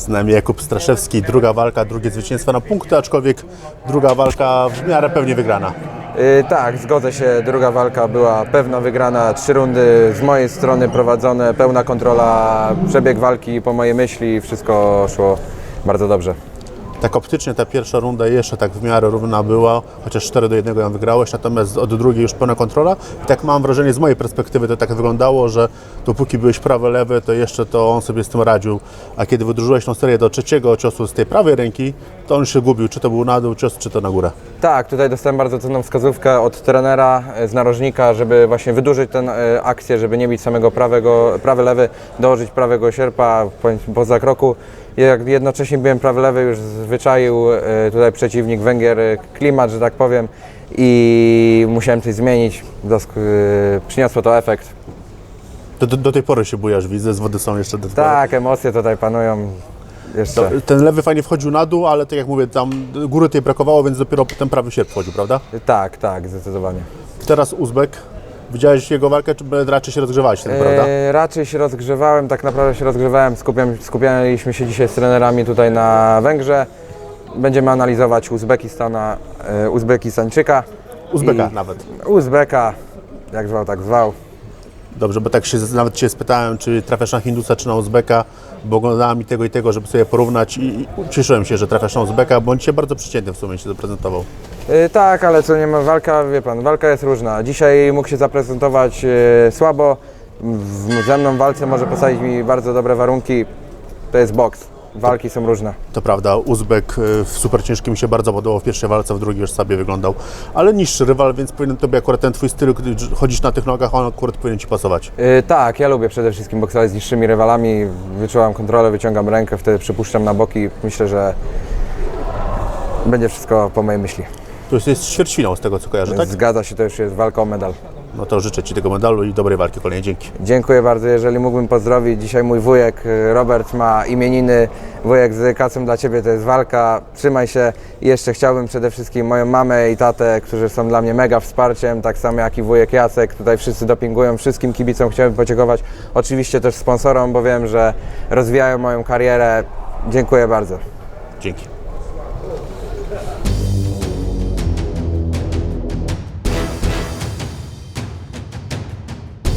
Z nami Jakub Straszewski, druga walka, drugie zwycięstwo na punkty, aczkolwiek druga walka w miarę pewnie wygrana. Y, tak, zgodzę się. Druga walka była pewna wygrana. Trzy rundy z mojej strony prowadzone, pełna kontrola, przebieg walki po mojej myśli. Wszystko szło bardzo dobrze. Tak optycznie ta pierwsza runda jeszcze tak w miarę równa była, chociaż 4 do 1 ją wygrałeś, natomiast od drugiej już pełna kontrola. I tak mam wrażenie, z mojej perspektywy to tak wyglądało, że dopóki byłeś prawy, lewy, to jeszcze to on sobie z tym radził, a kiedy wydłużyłeś tą serię do trzeciego ciosu z tej prawej ręki, to on się gubił, czy to był na dół cios, czy to na górę. Tak, tutaj dostałem bardzo cenną wskazówkę od trenera e, z narożnika, żeby właśnie wydłużyć tę e, akcję, żeby nie bić samego prawego, prawy lewy, dołożyć prawego sierpa po- poza kroku. Jak jednocześnie byłem prawy lewy, już zwyczaił e, tutaj przeciwnik Węgier e, klimat, że tak powiem i musiałem coś zmienić. Dosk- e, przyniosło to efekt. Do, do, do tej pory się bujasz, widzę, z wody są jeszcze do Tak, emocje tutaj panują jeszcze. Ten lewy fajnie wchodził na dół, ale tak jak mówię, tam góry tej brakowało, więc dopiero ten prawy sierp wchodził, prawda? Tak, tak, zdecydowanie. Teraz Uzbek. Widziałeś jego walkę, czy raczej się rozgrzewałeś tym, prawda? E, raczej się rozgrzewałem, tak naprawdę się rozgrzewałem. Skupiam, skupialiśmy się dzisiaj z trenerami tutaj na Węgrze. Będziemy analizować Uzbekistana, e, Uzbekistańczyka. Uzbeka i- nawet. Uzbeka, jak zwał, tak zwał. Dobrze, bo tak się nawet Cię spytałem, czy trafiasz na Hindusa, czy na Uzbeka, bo oglądałem i tego i tego, żeby sobie porównać i, cieszyłem się, że trafiasz na Uzbeka, bo on dzisiaj bardzo przeciętny w sumie się zaprezentował. E, tak, ale co nie ma walka, wie pan, walka jest różna. Dzisiaj mógł się zaprezentować e, słabo. W, ze mną walce może postawić mi bardzo dobre warunki. To jest boks. Walki są różne. To prawda, Uzbek y, w super ciężkim mi się bardzo podobał w pierwszej walce, w drugiej już sobie wyglądał, ale niższy rywal, więc powinien Tobie akurat ten Twój styl, gdy chodzisz na tych nogach, on akurat powinien Ci pasować. Yy, tak, ja lubię przede wszystkim boksować z niższymi rywalami. Wyczułam kontrolę, wyciągam rękę, wtedy przypuszczam na boki. Myślę, że będzie wszystko po mojej myśli. To jest, jest ćwierćfinał z tego, co kojarzę, tak? Zgadza się, to już jest walka o medal. No to życzę Ci tego medalu i dobrej walki kolejnej. Dzięki. Dziękuję bardzo, jeżeli mógłbym pozdrowić. Dzisiaj mój wujek y, Robert ma imieniny. Wujek z dedykacją dla Ciebie to jest walka. Trzymaj się. I jeszcze chciałbym przede wszystkim moją mamę i tatę, którzy są dla mnie mega wsparciem, tak samo jak i wujek Jacek. Tutaj wszyscy dopingują. Wszystkim kibicom chciałbym podziękować. Oczywiście też sponsorom, bo wiem, że rozwijają moją karierę. Dziękuję bardzo. Dzięki.